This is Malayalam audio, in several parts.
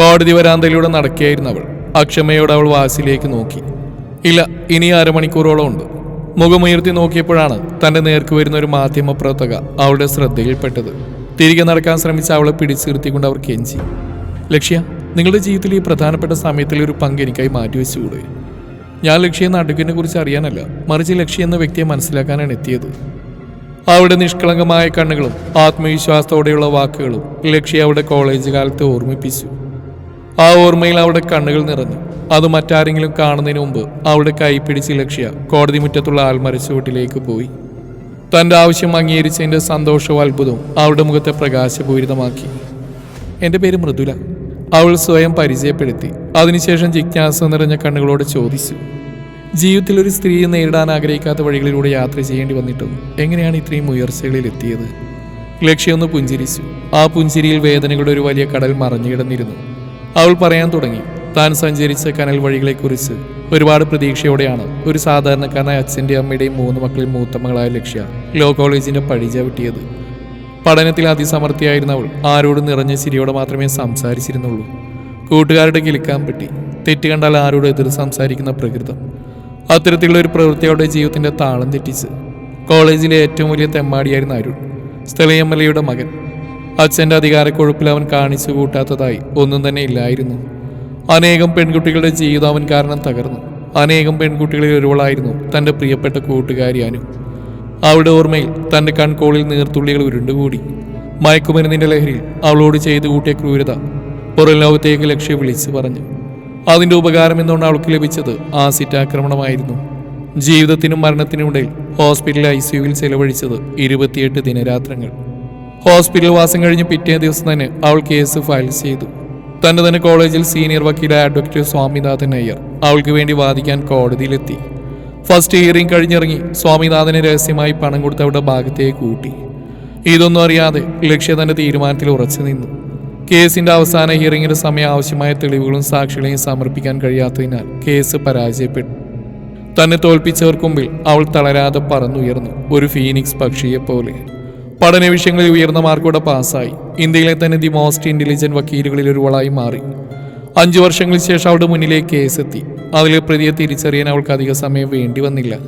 കോടതി വരാന്തയിലൂടെ നടക്കുകയായിരുന്നു അവൾ. അക്ഷമയോട് അവൾ വാസിലേക്ക് നോക്കി. ഇല്ല ഇനി അരമണിക്കൂറോളം ഉണ്ട്. മുഖമുയർത്തി നോക്കിയപ്പോഴാണ് തന്റെ നേർക്ക് വരുന്ന ഒരു മാധ്യമ പ്രവർത്തക അവളുടെ ശ്രദ്ധയിൽപ്പെട്ടത്. തിരികെ നടക്കാൻ ശ്രമിച്ച അവളെ പിടിച്ചു നിർത്തിക്കൊണ്ട് അവർ കെഞ്ചി. ലക്ഷ്യ നിങ്ങളുടെ ജീവിതത്തിൽ ഈ പ്രധാനപ്പെട്ട സമയത്തിൽ ഒരു പങ്ക് എനിക്കായി മാറ്റിവെച്ചുകൂടെ? ഞാൻ ലക്ഷ്യ എന്ന അടുക്കിനെ കുറിച്ച് അറിയാനല്ല മറിച്ച് ലക്ഷ്യ എന്ന വ്യക്തിയെ മനസ്സിലാക്കാനാണ് എത്തിയത്. അവളുടെ നിഷ്കളങ്കമായ കണ്ണുകളും ആത്മവിശ്വാസത്തോടെയുള്ള വാക്കുകളും ലക്ഷ്യ അവളുടെ കോളേജ് കാലത്തെ ഓർമ്മിപ്പിച്ചു. ആ ഓർമ്മയിൽ അവളുടെ കണ്ണുകൾ നിറഞ്ഞു. അത് മറ്റാരെങ്കിലും കാണുന്നതിന് മുമ്പ് അവളുടെ കൈ പിടിച്ച് ലക്ഷ്യ കോടതി മുറ്റത്തുള്ള ആൽമരച്ചുവട്ടിലേക്ക് പോയി. തന്റെ ആവശ്യം അംഗീകരിച്ചതിന്റെ സന്തോഷവും അത്ഭുതവും അവളുടെ മുഖത്തെ പ്രകാശപൂരിതമാക്കി. എന്റെ പേര് മൃദുല അവൾ സ്വയം പരിചയപ്പെടുത്തി. അതിനുശേഷം ജിജ്ഞാസ നിറഞ്ഞ കണ്ണുകളോട് ചോദിച്ചു. ജീവിതത്തിൽ ഒരു സ്ത്രീയെ നേരിടാൻ ആഗ്രഹിക്കാത്ത വഴികളിലൂടെ യാത്ര ചെയ്യേണ്ടി വന്നിട്ടും എങ്ങനെയാണ് ഇത്രയും ഉയർച്ചകളിൽ എത്തിയത്? ലക്ഷ്യമൊന്ന് പുഞ്ചിരിച്ചു. ആ പുഞ്ചിരിയിൽ വേദനകളുടെ ഒരു വലിയ കടൽ മറഞ്ഞു കിടന്നിരുന്നു അവൾ പറയാൻ തുടങ്ങി. താൻ സഞ്ചരിച്ച കനൽ വഴികളെക്കുറിച്ച് ഒരുപാട് പ്രതീക്ഷയോടെയാണ് ഒരു സാധാരണക്കാരനായ അച്ഛന്റെ അമ്മയുടെയും മൂന്ന് മക്കളിൽ മൂത്തമകളായ ലക്ഷ്യ ലോ കോളേജിന്റെ പഴിജ വിട്ടിയത് പഠനത്തിൽ അതിസമർത്ഥിയായിരുന്ന അവൾ ആരോടും നിറഞ്ഞ ചിരിയോടെ മാത്രമേ സംസാരിച്ചിരുന്നുള്ളൂ. കൂട്ടുകാരുടെ കിലുക്കാൻ പറ്റി. തെറ്റ് കണ്ടാൽ ആരോടും എതിർ സംസാരിക്കുന്ന പ്രകൃതം. അത്തരത്തിലുള്ള ഒരു പ്രവൃത്തിയോടെ ജീവിതത്തിന്റെ താളം തെറ്റിച്ച്. കോളേജിലെ ഏറ്റവും വലിയ തെമ്മാടിയായിരുന്നു അരുൺ. സ്ഥലയമ്മലയുടെ എം എൽ എയുടെ മകൻ. അച്ഛന്റെ അധികാരക്കൊഴുപ്പിൽ അവൻ കാണിച്ചു കൂട്ടാത്തതായി ഒന്നും തന്നെ ഇല്ലായിരുന്നു. അനേകം പെൺകുട്ടികളുടെ ജീവിതം അവൻ കാരണം തകർന്നു. അനേകം പെൺകുട്ടികളിൽ ഒരുവളായിരുന്നു തന്റെ പ്രിയപ്പെട്ട കൂട്ടുകാരി അനു. അവളുടെ ഓർമ്മയിൽ തന്റെ കൺകോളിൽ നീർത്തുള്ളികൾ ഉരുണ്ടുകൂടി. മയക്കുമരുന്നിന്റെ ലഹരി അവളോട് ചെയ്തു കൂട്ടിയ ക്രൂരത പുറം ലോകത്തേക്ക് ലക്ഷ്യം വിളിച്ചു പറഞ്ഞു. അതിന്റെ ഉപകാരം എന്നുകൊണ്ട് അവൾക്ക് ലഭിച്ചത് ആസിറ്റ് ആക്രമണമായിരുന്നു. ജീവിതത്തിനും മരണത്തിനും ഇടയിൽ ഹോസ്പിറ്റൽ ഐ സിയുവിൽ ചെലവഴിച്ചത് ഇരുപത്തിയെട്ട് ദിനരാത്രങ്ങൾ. ഹോസ്പിറ്റൽ വാസം കഴിഞ്ഞ് പിറ്റേ ദിവസം തന്നെ അവൾ കേസ് ഫയൽ ചെയ്തു. തന്നെ തന്നെ കോളേജിൽ സീനിയർ വക്കീലായ അഡ്വക്കേറ്റ് സ്വാമിനാഥൻ അയ്യർ അവൾക്ക് വേണ്ടി വാദിക്കാൻ കോടതിയിലെത്തി. ഫസ്റ്റ് ഹിയറിംഗ് കഴിഞ്ഞിറങ്ങി സ്വാമിനാഥന് രഹസ്യമായി പണം കൊടുത്ത് അവരുടെ ഭാഗത്തെ കൂട്ടി. ഇതൊന്നും അറിയാതെ ലക്ഷ്യ തന്റെ തീരുമാനത്തിൽ ഉറച്ചു നിന്നു. കേസിന്റെ അവസാന ഹിയറിംഗിന് സമയം ആവശ്യമായ തെളിവുകളും സാക്ഷികളെയും സമർപ്പിക്കാൻ കഴിയാത്തതിനാൽ കേസ് പരാജയപ്പെട്ടു. തന്നെ തോൽപ്പിച്ചവർക്ക് മുമ്പിൽ അവൾ തളരാതെ പറന്നുയർന്നു. ഒരു ഫീനിക്സ് പക്ഷിയെ പോലെ പഠന വിഷയങ്ങളിൽ ഉയർന്ന മാർക്കോടെ പാസ്സായി. ഇന്ത്യയിലെ തന്നെ ദി മോസ്റ്റ് ഇന്റലിജന്റ് വക്കീലുകളിൽ ഒരുവളായി മാറി. അഞ്ചു വർഷങ്ങൾക്ക് ശേഷം അവളുടെ മുന്നിലേക്ക് കേസെത്തി അതിലെ പ്രതിയെ തിരിച്ചറിയാൻ അവൾക്ക് അധിക സമയം വേണ്ടി വന്നില്ല.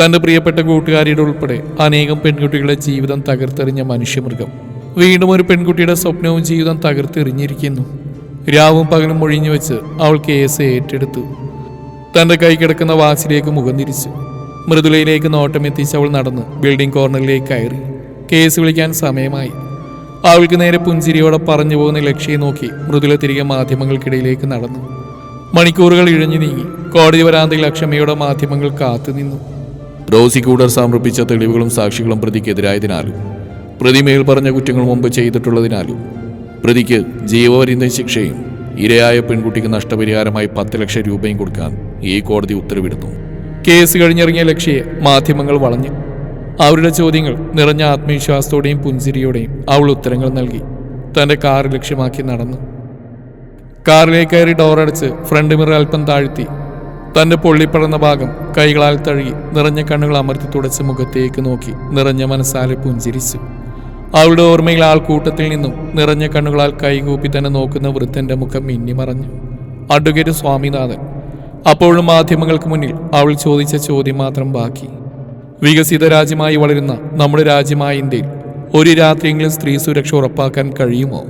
തന്റെ പ്രിയപ്പെട്ട കൂട്ടുകാരിയുടെ ഉൾപ്പെടെ അനേകം പെൺകുട്ടികളുടെ ജീവിതം തകർത്തെറിഞ്ഞ മനുഷ്യമൃഗം. വീണ്ടും ഒരു പെൺകുട്ടിയുടെ സ്വപ്നവും ജീവിതം തകർത്തെറിഞ്ഞിരിക്കുന്നു. രാവും പകലും ഒഴിഞ്ഞു വെച്ച് അവൾ കേസ് ഏറ്റെടുത്തു. തന്റെ കൈ കിടക്കുന്ന വാച്ചിലേക്ക് മുഖം തിരിച്ചു. മൃദുലയിലേക്ക് നോട്ടമെത്തിച്ച് അവൾ നടന്ന് ബിൽഡിംഗ് കോർണറിലേക്ക് കയറി. കേസ് വിളിക്കാൻ സമയമായി. അവൾക്ക് നേരെ പുഞ്ചിരിയോടെ പറഞ്ഞു പോകുന്ന ലക്ഷ്യം നോക്കി മൃദുല തിരികെ മാധ്യമങ്ങൾക്കിടയിലേക്ക് നടന്നു. മണിക്കൂറുകൾ ഇഴഞ്ഞു നീങ്ങി. കോടതി വരാന്തയിൽ അക്ഷമയോടെ മാധ്യമങ്ങൾ കാത്തുനിന്നു പ്രോസിക്യൂട്ടർ സമർപ്പിച്ച തെളിവുകളും സാക്ഷികളും പ്രതിക്കെതിരായതിനാലും പ്രതി മേൽ പറഞ്ഞ കുറ്റങ്ങൾ മുമ്പ് ചെയ്തിട്ടുള്ളതിനാലും പ്രതിക്ക് ജീവപര്യന്ത ശിക്ഷയും ഇരയായ പെൺകുട്ടിക്ക് നഷ്ടപരിഹാരമായി പത്ത് ലക്ഷം രൂപയും കൊടുക്കാൻ ഈ കോടതി ഉത്തരവിടുന്നു. കേസ് കഴിഞ്ഞിറങ്ങിയ ലക്ഷ്യയെ മാധ്യമങ്ങൾ വളഞ്ഞു. അവരുടെ ചോദ്യങ്ങൾ നിറഞ്ഞ ആത്മവിശ്വാസത്തോടെയും പുഞ്ചിരിയോടെയും അവൾ ഉത്തരങ്ങൾ നൽകി. തന്റെ കാർ ലക്ഷ്യമാക്കി നടന്നു. കാറിലേക്ക് കയറി ഡോറടച്ച് ഫ്രണ്ട് മിറർ അല്പം താഴ്ത്തി. തന്റെ പൊള്ളിപ്പടർന്ന ഭാഗം കൈകളാൽ തഴുകി നിറഞ്ഞ കണ്ണുകൾ അമർത്തി തുടച്ച് മുഖത്തേക്ക് നോക്കി നിറഞ്ഞ മനസ്സാലെ പുഞ്ചിരിച്ചു. അവളുടെ ഓർമ്മയിൽ ആൾക്കൂട്ടത്തിൽ നിന്നും നിറഞ്ഞ കണ്ണുകളാൽ കൈകൂപ്പി തന്നെ നോക്കുന്ന വൃദ്ധന്റെ മുഖം മിന്നിമറഞ്ഞു അഡ്വക്കേറ്റ് സ്വാമിനാഥൻ. അപ്പോഴും മാധ്യമങ്ങൾക്ക് മുന്നിൽ അവൾ ചോദിച്ച ചോദ്യം മാത്രം ബാക്കി. വികസിത രാജ്യമായി വളരുന്ന നമ്മുടെ രാജ്യമായ ഇന്ത്യയിൽ ഒരു രാത്രിയെങ്കിലും സ്ത്രീ സുരക്ഷ ഉറപ്പാക്കാൻ കഴിയുമോ?